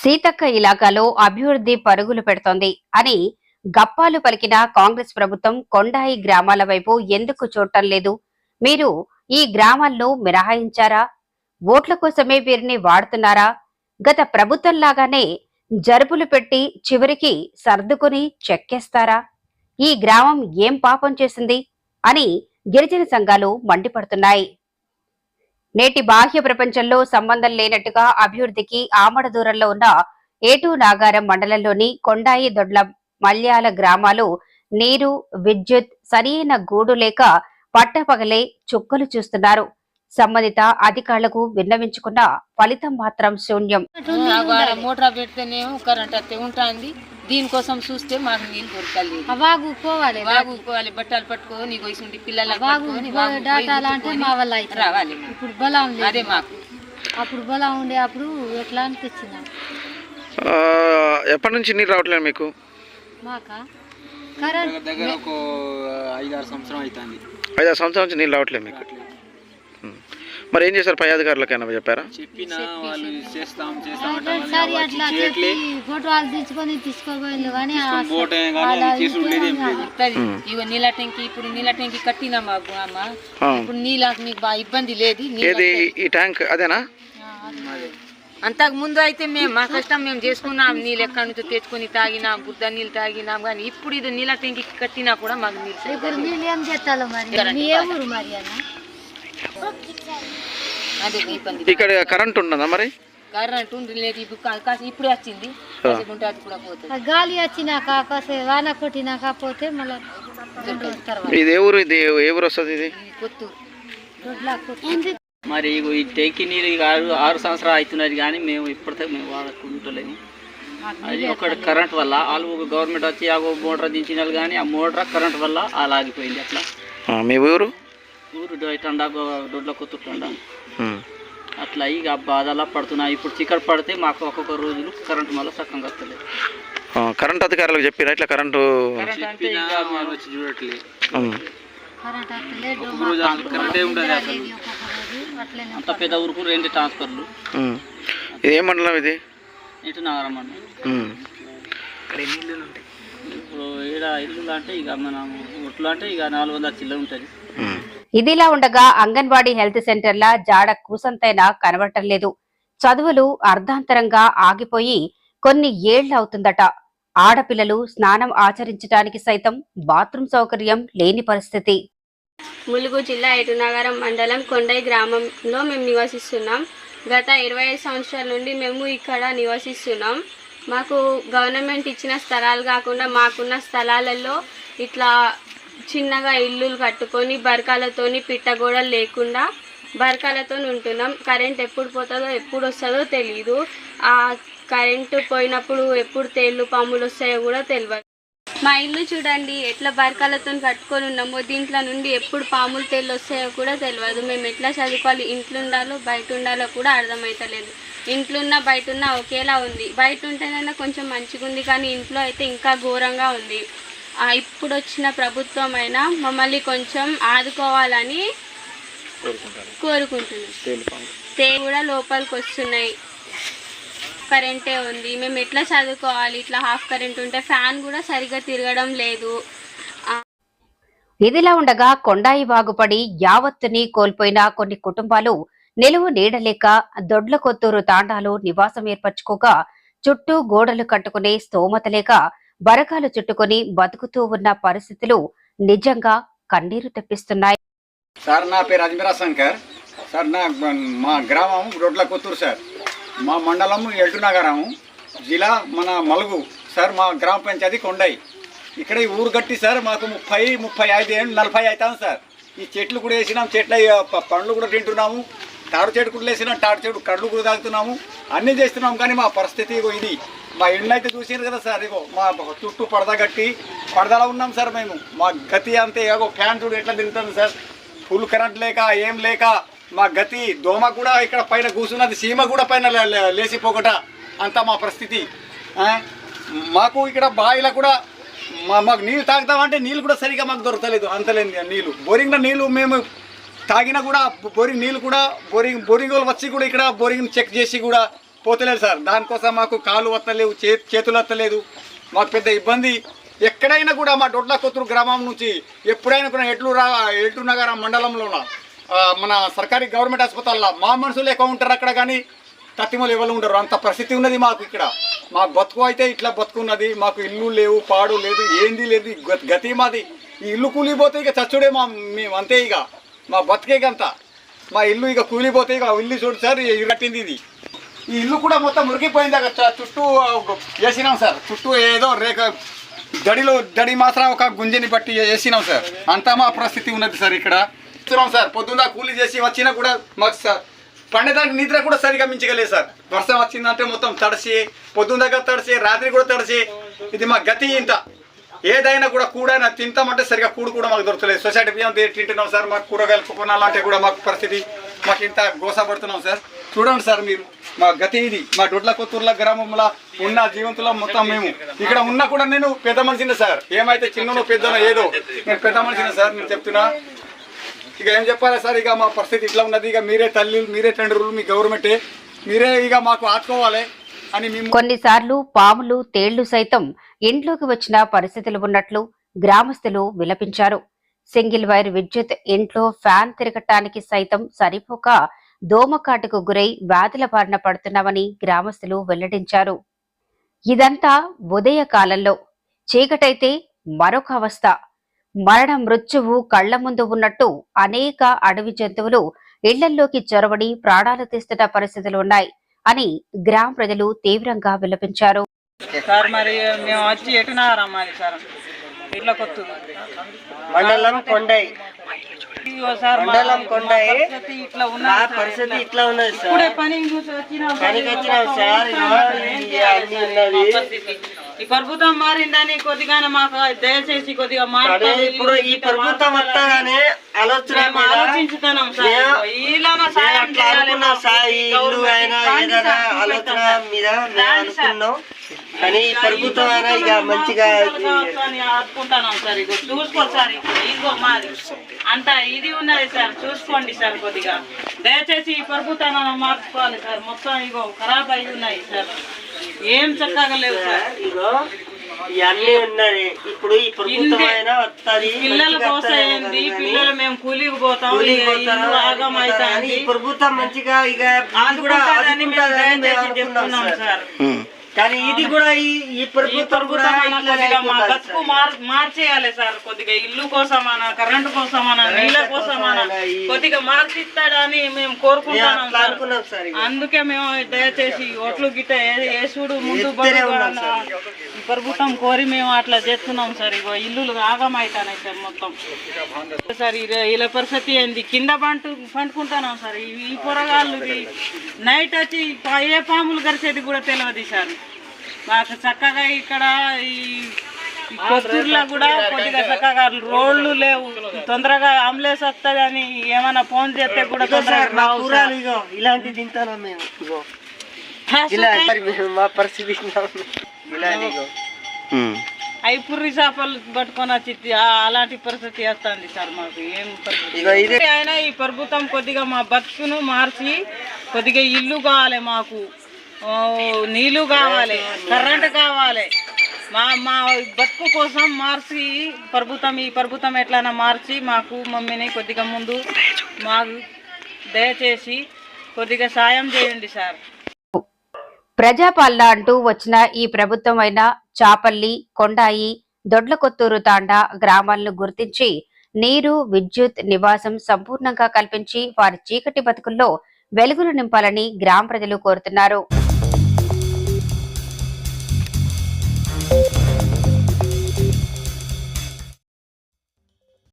సీతక్క ఇలాకాలో అభివృద్ధి పరుగులు పెడుతోంది అని గప్పాలు పలికిన కాంగ్రెస్ ప్రభుత్వం కొండాయి గ్రామాల వైపు ఎందుకు చూడటం లేదు? మీరు ఈ గ్రామాల్లో మినహాయించారా ఓట్ల కోసమే వీరిని వాడుతున్నారా? గత ప్రభుత్వంలాగానే జరుపులు పెట్టి చివరికి సర్దుకుని చెక్కేస్తారా? ఈ గ్రామం ఏం పాపం చేసింది? అని గిరిజన సంఘాలు మండిపడుతున్నాయి. నేటి బాహ్య ప్రపంచంలో సంబంధం లేనట్టుగా అభివృద్ధికి ఆమడ దూరంలో ఉన్న ఏటూ నాగారం మండలంలోని కొండాయి దొడ్ల మల్యాల గ్రామాలు నీరు విద్యుత్ సరియైన గూడు లేక పట్టపగలే చుక్కలు చూస్తున్నారు. సంబంధిత అధికారులకు విన్నవించుకున్న ఫలితం మాత్రం శూన్యం. మోటార్ పెడితేనేమో కరెంట్ అయితే ఉంటుంది. దీనికోసం చూస్తే మాకు నీళ్ళు దొరకలేదు. వాగు పోవాలి వాగు పోవాలి బట్టలు పట్టుకో నీకు వయసు పిల్లలు రావాలి ఇప్పుడు బలం అదే మాకు. అప్పుడు బలం ఉండే అప్పుడు ఎట్లా అనిపించింది ఎప్పటి నుంచి నీళ్ళు రావట్లేదు మీకు? మాకా? కరెంట్ దగ్గర ఒక ఐదారు సంవత్సరం అవుతుంది. ఐదు సంవత్సరాల నుంచి నీళ్ళు రావట్లేదు మీకు. మరి ఏం చేశారు? పై అధికారులకైనా చెప్పారా? చెప్పినా వాళ్ళు చేస్తాం చేస్తాం సరి అట్లా చెప్పి ఫోటోలు తీసుకొని తీసుకోపోయింది కానీ ఆ పోటే కానీ అది చేసుడు లేదు ఏం లేదు. వస్తుంది ఇగో నీళ్ళ టెంకి ఇప్పుడు నీళ్ళ టెంకి కట్టినా మాకు అమ్మ. ఆ. ఇప్పుడు నీళ్ళ మీకు బాగా ఇబ్బంది లేదు నీళ్ళ ఏది? ఈ ట్యాంక్ అదేనా? అంతకు ముందు అయితే మేము మా కష్టం మేము చేసుకున్నాం. నీళ్ళు ఎక్కడి నుంచి తెచ్చుకొని తాగినాం బుద్ధ నీళ్ళు తాగినాం కానీ ఇప్పుడు ఇది నీళ్ళ టెంకి కట్టినా కూడా మాకు నీళ్ళు ఇప్పుడు నీళ్ళు ఏం చేస్తాలో మరి? మీ ఏ ఊరు మరి అన్న? అదే ఇబ్బంది. ఇక్కడ కరెంట్ ఉన్నదా మరి? కరెంట్ ఉంది లేదు ఇప్పుడు ఇప్పుడే వచ్చింది. కాసేపు ఉంటే అది కూడా పోతుంది. ఆ గాలి వచ్చినాక కాసేపు వాన కొట్టినాక పోతే మళ్ళీ రెండు రోజుల తర్వాత ఇది ఏ ఊరు ఇది? ఏ ఊరు వస్తుంది ఇది? కొత్తూరు. మరి ఇగో ఈ టేకి నీళ్ళు ఇక ఆరు ఆరు సంవత్సరాలు అవుతున్నది కానీ మేము ఇప్పటికే మేము వాడుకుంటలేము అది ఒక కరెంట్ వల్ల వాళ్ళు ఒక గవర్నమెంట్ వచ్చి ఆ ఒక మోటార్ దించినారు కానీ ఆ మోటార్ కరెంట్ వల్ల అలా ఆగిపోయింది అట్లా. ఆ, మీ ఊరు? ఊరు డొయ్యటండా దొడ్ల కొత్తుటండా ఉం. అట్లా ఇక బాధలా పడుతున్నాయి ఇప్పుడు చికెట్ పడితే మాకు ఒక్కొక్క రోజులు కరెంట్ మళ్ళీ సక్కంగా వస్తలేదు కరెంట్ అధికారులకు చెప్పిరా ఇట్లా కరెంటు? చూడట్లేదు అంత పెద్ద ఊరుకు రెండు ట్రాన్స్ఫర్లు. ఏ మండలం ఇది? ఇటు నగరం ఉం. ఇప్పుడు ఈడ ఇల్లు అంటే ఇక మనం ఒట్లు అంటే ఇక నాలుగు వందల చిల్లర ఉంటుంది. ఇదిలా ఉండగా అంగన్వాడీ హెల్త్ సెంటర్ల జాడ కూసంతైనా కనబడటం లేదు చదువులు అర్ధాంతరంగా ఆగిపోయి కొన్ని ఏళ్ళవుతుందట ఆడపిల్లలు స్నానం ఆచరించడానికి సైతం బాత్రూమ్ సౌకర్యం లేని పరిస్థితి. ములుగు జిల్లా ఎటునగరం మండలం కొండై గ్రామంలో మేము నివసిస్తున్నాం. గత ఇరవై ఐదు సంవత్సరాల నుండి మేము ఇక్కడ నివసిస్తున్నాం. మాకు గవర్నమెంట్ ఇచ్చిన స్థలాలు కాకుండా మాకున్న స్థలాలలో ఇట్లా చిన్నగా ఇల్లులు కట్టుకొని బరకాలతోని పిట్టగోడలు లేకుండా బరకాలతో ఉంటున్నాం. కరెంట్ ఎప్పుడు పోతుందో ఎప్పుడు వస్తుందో తెలియదు ఆ కరెంటు పోయినప్పుడు ఎప్పుడు తేళ్ళు పాములు వస్తాయో కూడా తెలియదు మా ఇల్లు చూడండి ఎట్లా బరకాలతో కట్టుకొని ఉన్నామో దీంట్లో నుండి ఎప్పుడు పాములు తేళ్ళు వస్తాయో కూడా తెలియదు మేము ఎట్లా చదువుకోవాలి ఇంట్లో ఉండాలో బయట ఉండాలో కూడా అర్థమవుతలేదు ఇంట్లో ఉన్న బయట ఉన్న ఒకేలా ఉంది. బయట ఉంటేనైనా కొంచెం మంచిగా ఉంది కానీ ఇంట్లో అయితే ఇంకా ఘోరంగా ఉంది. ఇప్పుడు వచ్చిన ప్రభుత్వం అయినా మమ్మల్ని కొంచెం ఆదుకోవాలని కోరుకుంటున్నాం. తే కూడా లోపలికి వస్తున్నాయి కరెంటే ఉంది. మేము ఎట్లా చదువుకోవాలి? ఇట్లా హాఫ్ కరెంట్ ఉంటే ఫ్యాన్ కూడా సరిగ్గా తిరగడం లేదు. ఇదిలా ఉండగా కొండాయి బాగుపడి యావత్తుని కోల్పోయిన కొన్ని కుటుంబాలు నిలువు నీడలేక దొడ్ల కొత్తూరు తాండాలో నివాసం ఏర్పరచుకోగా చుట్టూ గోడలు కట్టుకునే స్తోమత లేక బరకాలు చుట్టుకొని బతుకుతూ ఉన్న పరిస్థితులు నిజంగా కన్నీరు తెప్పిస్తున్నాయి. సార్ నా పేరు అజ్మీరా శంకర్. సార్ నా మా గ్రామం రోడ్ల కొత్తూరు సార్. మా మండలం ఎల్టు నగరం జిల్లా మన మలుగు. సార్ మా గ్రామ పంచాయతీ కొండై. ఇక్కడ ఈ ఊరు కట్టి సార్ మాకు ముప్పై ముప్పై ఐదు ఏళ్ళు నలభై అవుతాం సార్. ఈ చెట్లు కూడా వేసినాం చెట్ల పండ్లు కూడా తింటున్నాము. తాడు చెట్టు కూడా వేసినాం తాడు చెట్టు కళ్ళు కూడా తాగుతున్నాము. అన్నీ చేస్తున్నాం కానీ మా పరిస్థితి ఇది. మా ఇల్లు అయితే చూసారు కదా సార్ ఇగో మా చుట్టూ పడద కట్టి పడదలో ఉన్నాం సార్ మేము. మా గతి అంతే ఏదో ఫ్యాన్ చూడు ఎట్లా తిరుగుతుంది సార్? ఫుల్ కరెంట్ లేక ఏం లేక మా గతి దోమ కూడా ఇక్కడ పైన కూర్చున్నది సీమ కూడా పైన లేచిపోకట. అంత మా పరిస్థితి. మాకు ఇక్కడ బావిలో కూడా మా మాకు నీళ్ళు తాగుతామంటే నీళ్ళు కూడా సరిగా మాకు దొరకలేదు అంతలేని నీళ్ళు. బోరింగ్లో నీళ్ళు మేము తాగినా కూడా బోరింగ్ నీళ్ళు కూడా బోరింగ్ బోరింగ్ వాళ్ళు వచ్చి కూడా ఇక్కడ బోరింగ్ చెక్ చేసి కూడా పోతలేదు సార్. దానికోసం మాకు కాలు వత్తలేవు చే చేతులు వత్తలేదు. మాకు పెద్ద ఇబ్బంది. ఎక్కడైనా కూడా మా దొడ్ల కొత్తూరు గ్రామం నుంచి ఎప్పుడైనా కూడా ఎట్లు రా ఎట్లు నగరం మండలంలో మన సర్కారీ గవర్నమెంట్ హాస్పిటల్లో మా మనుషులు ఎక్కువ ఉంటారు అక్కడ కానీ తత్తిమలు ఎవరు ఉండరు. అంత పరిస్థితి ఉన్నది మాకు ఇక్కడ. మా బతుకు అయితే ఇట్లా బతుకున్నది మాకు ఇల్లు లేవు పాడు లేదు ఏంది లేదు గ- గతి మాది. ఈ ఇల్లు కూలిపోతే ఇక చచ్చుడే మా మేము అంతే ఇక. మా బతికేకంత మా ఇల్లు ఇక కూలిపోతే ఇక ఇల్లు చూడు సార్ ఇరట్టింది ఇది. ఈ ఇల్లు కూడా మొత్తం మురిగిపోయింది అక్కడ చుట్టూ వేసినాం సార్. చుట్టూ ఏదో రేఖ దడిలో దడి మాత్రం ఒక గుంజని బట్టి వేసినాం సార్. అంతా మా పరిస్థితి ఉన్నది సార్ ఇక్కడ. చూస్తున్నాం సార్. పొద్దున్న కూలీ చేసి వచ్చినా కూడా మాకు సార్ పండేదానికి నిద్ర కూడా సరిగా మించగలేదు సార్. వర్షం వచ్చిందంటే మొత్తం తడిసి పొద్దున్న దగ్గర తడిసి రాత్రి కూడా తడిసి ఇది మా గతి ఇంత. ఏదైనా కూడా కూడైనా తింటామంటే సరిగా కూడు కూడా మాకు దొరకలేదు. సొసైటీ బియ్యం తింటున్నాం సార్. మాకు కూరగాయలు కొనాలంటే కూడా మాకు పరిస్థితి మాకు ఇంత గోసపడుతున్నాం సార్. చూడండి సార్ మీరు. మా గతి ఇది. మా డొడ్ల కొత్తూర్ల గ్రామంలో ఉన్న జీవంతుల మొత్తం మేము. ఇక్కడ ఉన్నా కూడా నేను పెద్ద మనిషిని సార్. ఏమైతే చిన్ననో పెద్దనో ఏదో. నేను పెద్ద మనిషిని సార్ నేను చెప్తున్నా. ఇక ఏం చెప్పాలి సార్? ఇక మా పరిస్థితి ఇట్లా ఉన్నది. ఇక మీరే తల్లి మీరే తండ్రులు మీ గవర్నమెంటే. మీరే ఇక మాకు ఆడుకోవాలి అని మేము కొన్నిసార్లు పాములు తేళ్ళు సైతం ఇంట్లోకి వచ్చిన పరిస్థితులు ఉన్నట్లు గ్రామస్తులు విలపించారు. సింగిల్ వైర్ విద్యుత్ ఇంట్లో ఫ్యాన్ తిరగటానికి సైతం సరిపోక దోమకాటుకు గురై వ్యాధుల బారిన పడుతున్నామని గ్రామస్తులు వెల్లడించారు. ఇదంతా ఉదయ కాలంలో చీకటైతే మరొక అవస్థ. మరణ మృత్యువు కళ్ళ ముందు ఉన్నట్టు అనేక అడవి జంతువులు ఇళ్ళల్లోకి చొరబడి ప్రాణాలు తీస్తున్న పరిస్థితులు ఉన్నాయి అని గ్రామ ప్రజలు తీవ్రంగా విలపించారు. సార్ మరి మేము వచ్చి ఎటునారా మరి సార్? ఇట్లా కొత్తు మండలం కొండై. కొండై పరిస్థితి ఇట్లా ఉన్నది సార్. పనికి వచ్చినాం సార్ ఈ ప్రభుత్వం మారిందని కొద్దిగా మాకు దయచేసి కొద్దిగా మాట్లాడి ఇప్పుడు ఈ ప్రభుత్వం వస్తాగానే ఆలోచన ఆలోచించుతున్నాం సార్. మేము సాయం అనుకున్నాం. సార్ ఈ ఇల్లు అయినా ఆలోచన మీద. అనుకున్నాం. కానీ ప్రభుత్వం అయినా ఇక మంచిగా ఆడుకుంటున్నాం సార్ ఇగో చూసుకోండి సార్ ఇప్పుడు ఇదిగో మాది. అంత ఇది ఉన్నది సార్ చూసుకోండి సార్ కొద్దిగా. దయచేసి ఈ ప్రభుత్వాన్ని మార్చుకోవాలి సార్ మొత్తం ఇగో ఖరాబ్ అయి ఉన్నాయి సార్. ఏం చక్కగా లేవు సార్. ఇగో ఇవన్నీ ఉన్నది. ఇప్పుడు ఈ ప్రభుత్వం అయినా వస్తుంది పిల్లల కోసం ఏంది? పిల్లలు మేము కూలికి పోతాం ఇక ఆగం ఈ ప్రభుత్వం మంచిగా ఇక కూడా చెప్తున్నాం సార్. కానీ ఇది కూడా ఈ ప్రభుత్వం కూడా బతుకు మార్ మార్చేయాలి సార్. కొద్దిగా ఇల్లు కోసమనా కరెంటు కోసమనా నీళ్ళ కోసమనా కొద్దిగా మార్చిస్తాడని మేము కోరుకుంటున్నాం సార్. అందుకే మేము దయచేసి ఓట్లు గిట్ట ఏ- ఏసుడు ముందు ప్రభుత్వం కోరి మేము అట్లా చేస్తున్నాం సార్. ఇగో ఇల్లులు ఆగమైతాయి సార్ మొత్తం. సార్ ఇలా పరిస్థితి ఏంది? కింద పంటు పండుకుంటున్నాం సార్. ఈ పొరగాళ్ళు నైట్ వచ్చి ఏ పాములు గరిచేది కూడా తెలియదు సార్. మాకు చక్కగా ఇక్కడ ఈ కొత్తూరులో కూడా కొద్దిగా చక్కగా రోడ్లు లేవు. తొందరగా అంబులెన్స్ వస్తుంది అని ఏమైనా ఫోన్ చేస్తే కూడా తొందరగా ఇలాంటి తింటాను మేము. మా పరిస్థితి అవి పుర్రి చేపలు పట్టుకొని వచ్చి అలాంటి పరిస్థితి వస్తుంది సార్ మాకు. ఏం పరిస్థితి? ఇగో ఇదే అయినా ఈ ప్రభుత్వం కొద్దిగా మా బతుకును మార్చి కొద్దిగా ఇల్లు కావాలి మాకు. ఓ, నీళ్ళు కావాలి కరెంట్ కావాలి. మా మా బతుకు కోసం మార్చి ప్రభుత్వం ఈ ప్రభుత్వం ఎట్లైనా మార్చి మాకు మమ్మీని కొద్దిగా ముందు మాకు దయచేసి కొద్దిగా సాయం చేయండి సార్. ప్రజాపాలన అంటూ వచ్చిన ఈ ప్రభుత్వం అయిన చాపల్లి కొండాయి దొడ్లకొత్తూరు తాండా గ్రామాలను గుర్తించి నీరు విద్యుత్ నివాసం సంపూర్ణంగా కల్పించి వారి చీకటి బతుకుల్లో వెలుగులు నింపాలని గ్రామ ప్రజలు కోరుతున్నారు.